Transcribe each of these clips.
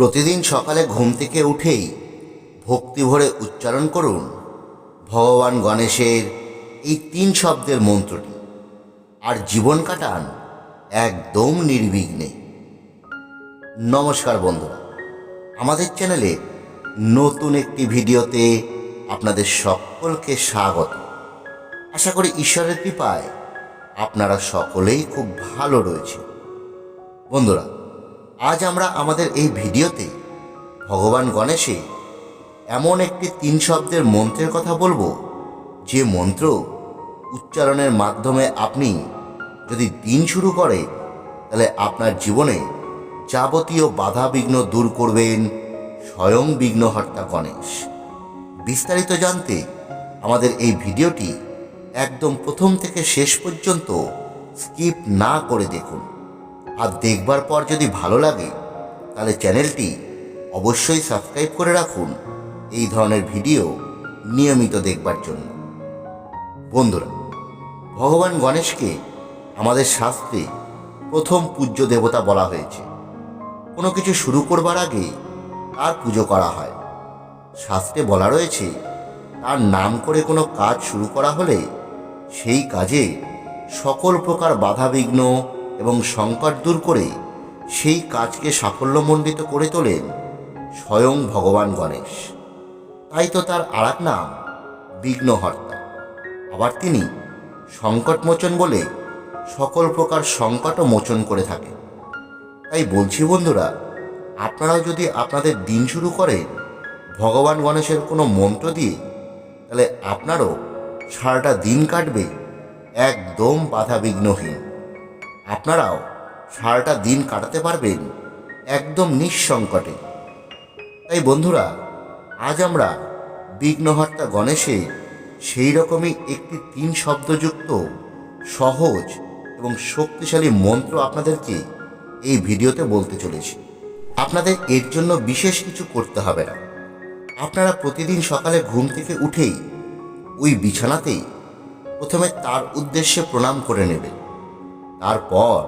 প্রতিদিন সকালে ঘুম থেকে উঠেই ভক্তি ভরে উচ্চারণ করুন, ভগবান গণেশের এই তিন শব্দের মন্ত্রটি, আর জীবন কাটান একদম নির্বিঘ্নে। নমস্কার বন্ধুরা, আমাদের চ্যানেলে নতুন একটি ভিডিওতে আপনাদের সকলকে স্বাগত। আশা করি ঈশ্বরের কৃপায় আপনারা সকলেই খুব ভালো রয়েছে বন্ধুরা আজ আমরা আমাদের এই ভিডিওতে ভগবান গণেশে এমন একটি তিন শব্দের মন্ত্রের কথা বলব, যে মন্ত্র উচ্চারণের মাধ্যমে আপনি যদি দিন শুরু করে, তাহলে আপনার জীবনে যাবতীয় বাধা বিঘ্ন দূর করবেন স্বয়ং বিঘ্নহর্তা গণেশ। বিস্তারিত জানতে আমাদের এই ভিডিওটি একদম প্রথম থেকে শেষ পর্যন্ত স্কিপ না করে দেখুন। আর দেখবার পর যদি ভালো লাগে, তাহলে চ্যানেলটি অবশ্যই সাবস্ক্রাইব করে রাখুন এই ধরনের ভিডিও নিয়মিত দেখবার জন্য। বন্ধুরা, ভগবান গণেশকে আমাদের শাস্ত্রে প্রথম পূজ্য দেবতা বলা হয়েছে। কোনো কিছু শুরু করবার আগে তার পুজো করা হয়। শাস্ত্রে বলা রয়েছে, তার নাম করে কোনো কাজ শুরু করা হলে সেই কাজে সকল প্রকার বাধাবিঘ্ন এবং সংকট দূর করে সেই কাজকে সাফল্যমণ্ডিত করে তোলেন স্বয়ং ভগবান গণেশ। তাই তো তার আর এক নাম বিঘ্নহর্তা। আবার তিনি সংকটমোচন বলে সকল প্রকার সংকটও মোচন করে থাকেন। তাই বলছি বন্ধুরা আপনারাও যদি আপনাদের দিন শুরু করেন ভগবান গণেশের কোনো মন্ত্র দিয়ে, তাহলে আপনারও সারাটা দিন কাটবে একদম বাধাবিঘ্নহীন। আপনারাও সারাটা দিন কাটাতে পারবেন একদম নিঃসংকটে। তাই বন্ধুরা, আজ আমরা বিঘ্নহর্তা গণেশে সেই রকমই একটি তিন শব্দযুক্ত, সহজ এবং শক্তিশালী মন্ত্র আপনাদেরকে এই ভিডিওতে বলতে চলেছি। আপনাদের এর জন্য বিশেষ কিছু করতে হবে না। আপনারা প্রতিদিন সকালে ঘুম থেকে উঠেই ওই বিছানাতেই প্রথমে তার উদ্দেশ্যে প্রণাম করে নেবেন। তারপর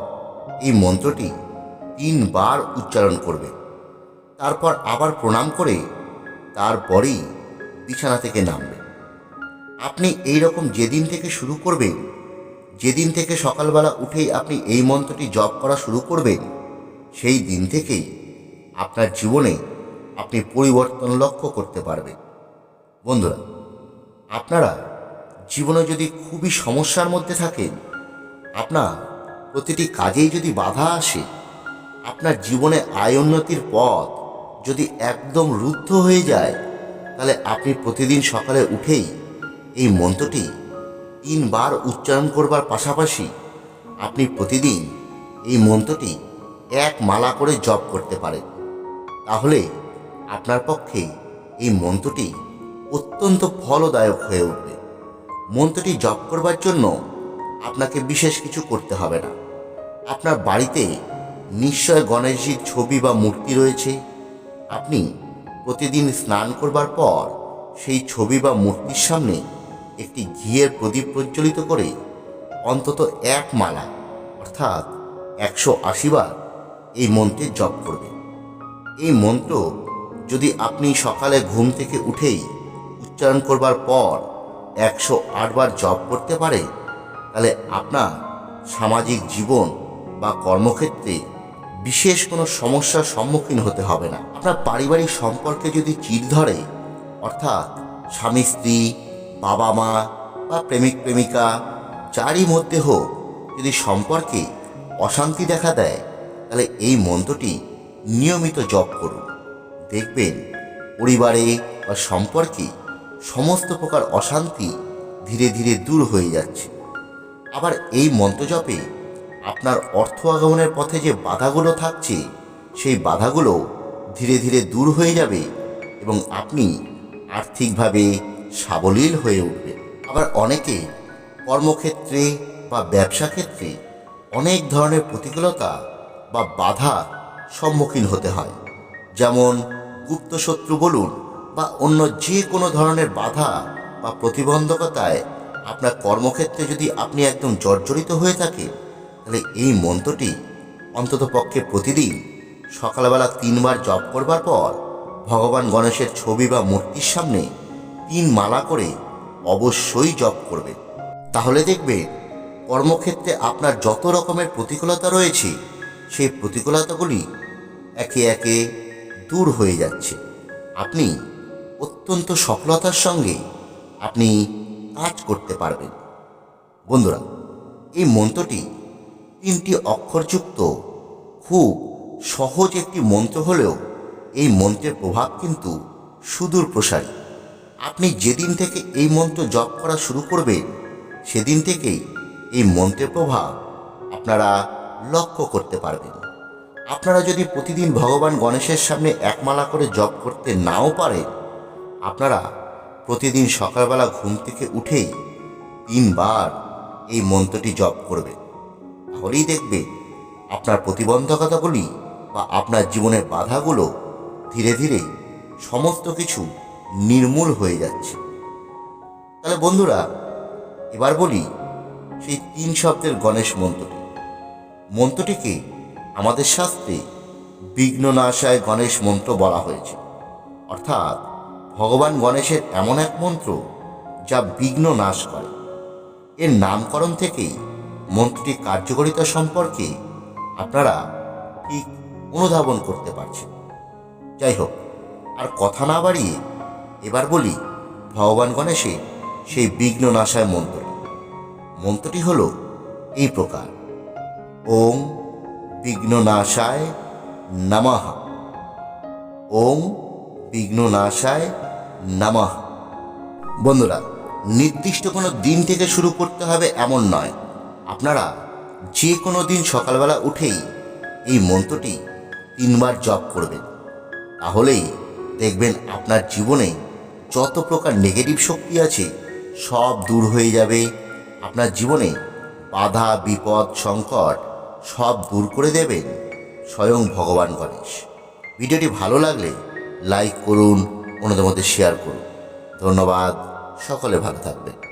এই মন্ত্রটি তিনবার উচ্চারণ করবে। তারপর আবার প্রণাম করে তারপরেই বিছানা থেকে নামবে। আপনি এই রকম যেদিন থেকে শুরু করবেন, যেদিন থেকে সকালবেলা উঠেই আপনি এই মন্ত্রটি জপ করা শুরু করবেন, সেই দিন থেকেই আপনার জীবনে আপনি পরিবর্তন লক্ষ্য করতে পারবেন। বন্ধুরা, আপনারা জীবনে যদি খুবই সমস্যার মধ্যে থাকেন, আপনার প্রতিটি কাজেই যদি বাধা আসে, আপনার জীবনে আয় উন্নতির পথ যদি একদম রুদ্ধ হয়ে যায়, তাহলে আপনি প্রতিদিন সকালে উঠেই এই মন্ত্রটি তিনবার উচ্চারণ করবার পাশাপাশি আপনি প্রতিদিন এই মন্ত্রটি এক মালা করে জপ করতে পারেন। তাহলে আপনার পক্ষে এই মন্ত্রটি অত্যন্ত ফলদায়ক হয়ে উঠবে। মন্ত্রটি জপ করবার জন্য আপনাকে বিশেষ কিছু করতে হবে না। আপনার বাড়িতে নিশ্চয় গণেশজির ছবি বা মূর্তি রয়েছে? আপনি প্রতিদিন স্নান করবার পর সেই ছবি বা মূর্তির সামনে একটি ঘিয়ের প্রদীপ প্রজ্বলিত করে অন্তত এক মালা, অর্থাৎ একশো আশি বার এই মন্ত্রের জপ করবে এই মন্ত্র যদি আপনি সকালে ঘুম থেকে উঠেই উচ্চারণ করবার পর একশো আটবার জপ করতে পারে, তাহলে আপনার সামাজিক জীবন বা কর্মক্ষেত্রে বিশেষ কোনো সমস্যার সম্মুখীন হতে হবে না। আপনার পারিবারিক সম্পর্কে যদি চির ধরে, অর্থাৎ স্বামী, স্ত্রী, বাবা মা বা প্রেমিক, প্রেমিকা, যারই মধ্যে হোক, যদি সম্পর্কে অশান্তি দেখা দেয়, তাহলে এই মন্ত্রটি নিয়মিত জপ করুন। দেখবেন পরিবারে বা সম্পর্কে সমস্ত প্রকার অশান্তি ধীরে ধীরে দূর হয়ে যাচ্ছে। আবার এই মন্ত্র জপে আপনার অর্থ আগমনের পথে যে বাধাগুলো থাকছে, সেই বাধাগুলো ধীরে ধীরে দূর হয়ে যাবে এবং আপনি আর্থিকভাবে সাবলীল হয়ে উঠবেন। আবার অনেকে কর্মক্ষেত্রে বা ব্যবসা ক্ষেত্রে অনেক ধরনের প্রতিকূলতা বা বাধা সম্মুখীন হতে হয়। যেমন গুপ্ত শত্রু বলুন বা অন্য যে কোনো ধরনের বাধা বা প্রতিবন্ধকতায় আপনার কর্মক্ষেত্রে যদি আপনি একদম জর্জরিত হয়ে থাকেন তাহলে এই মন্ত্রটি অন্তত পক্ষে প্রতিদিন সকালবেলা তিনবার জপ করবার পর ভগবান গণেশের ছবি বা মূর্তির সামনে তিন মালা করে অবশ্যই জপ করবেন। তাহলে দেখবেন কর্মক্ষেত্রে আপনার যত রকমের প্রতিকূলতা রয়েছে, সেই প্রতিকূলতাগুলি একে একে দূর হয়ে যাচ্ছে। আপনি অত্যন্ত সফলতার সঙ্গে আপনি কাজ করতে পারবেন। বন্ধুরা, এই মন্ত্রটি তিনটি অক্ষরযুক্ত খুব সহজ একটি মন্ত্র হলেও এই মন্ত্রের প্রভাব কিন্তু সুদূর প্রসারী। আপনি যেদিন থেকে এই মন্ত্র জপ করা শুরু করবেন সেদিন থেকেই এই মন্ত্রের প্রভাব আপনারা লক্ষ্য করতে পারবেন। আপনারা যদি প্রতিদিন ভগবান গণেশের সামনে একমালা করে জপ করতে নাও পারেন আপনারা প্রতিদিন সকালবেলা ঘুম থেকে উঠেই তিনবার এই মন্ত্রটি জপ করবেন। তাহলেই দেখবে আপনার প্রতিবন্ধকতাগুলি বা আপনার জীবনের বাধাগুলো ধীরে ধীরে সমস্ত কিছু নির্মূল হয়ে যাচ্ছে। তাহলে বন্ধুরা, এবার বলি সেই তিন শব্দের গণেশ মন্ত্রটি। মন্ত্রটিকে আমাদের শাস্ত্রে বিঘ্ননাশায় গণেশ মন্ত্র বলা হয়েছে। অর্থাৎ ভগবান গণেশের এমন এক মন্ত্র যা বিঘ্ন নাশ করে। এর নামকরণ থেকেই মন্ত্রটির কার্যকারিতা সম্পর্কে আপনারা ঠিক অনুধাবন করতে পারছেন? যাই হোক, আর কথা না বাড়িয়ে এবার বলি ভগবান গণেশের সেই বিঘ্ন নাশায় মন্ত্রটি। মন্ত্রটি হল এই প্রকার। ওম বিঘ্ননাশায় নমঃ। ওম বিঘ্ননাশায় নমঃ। বন্ধুরা, নির্দিষ্ট কোনো দিন থেকে শুরু করতে হবে এমন নয়। আপনারা যে কোনো দিন সকালবেলা উঠেই এই মন্ত্রটি তিনবার জপ করবেন। তাহলেই দেখবেন আপনার জীবনে যত প্রকার নেগেটিভ শক্তি আছে সব দূর হয়ে যাবে। আপনার জীবনে বাধা, বিপদ, সংকট সব দূর করে দেবেন স্বয়ং ভগবান গণেশ। ভিডিওটি ভালো লাগলে লাইক করুন, অন্যদের মধ্যে শেয়ার করুন। ধন্যবাদ, সকলে ভালো থাকবেন।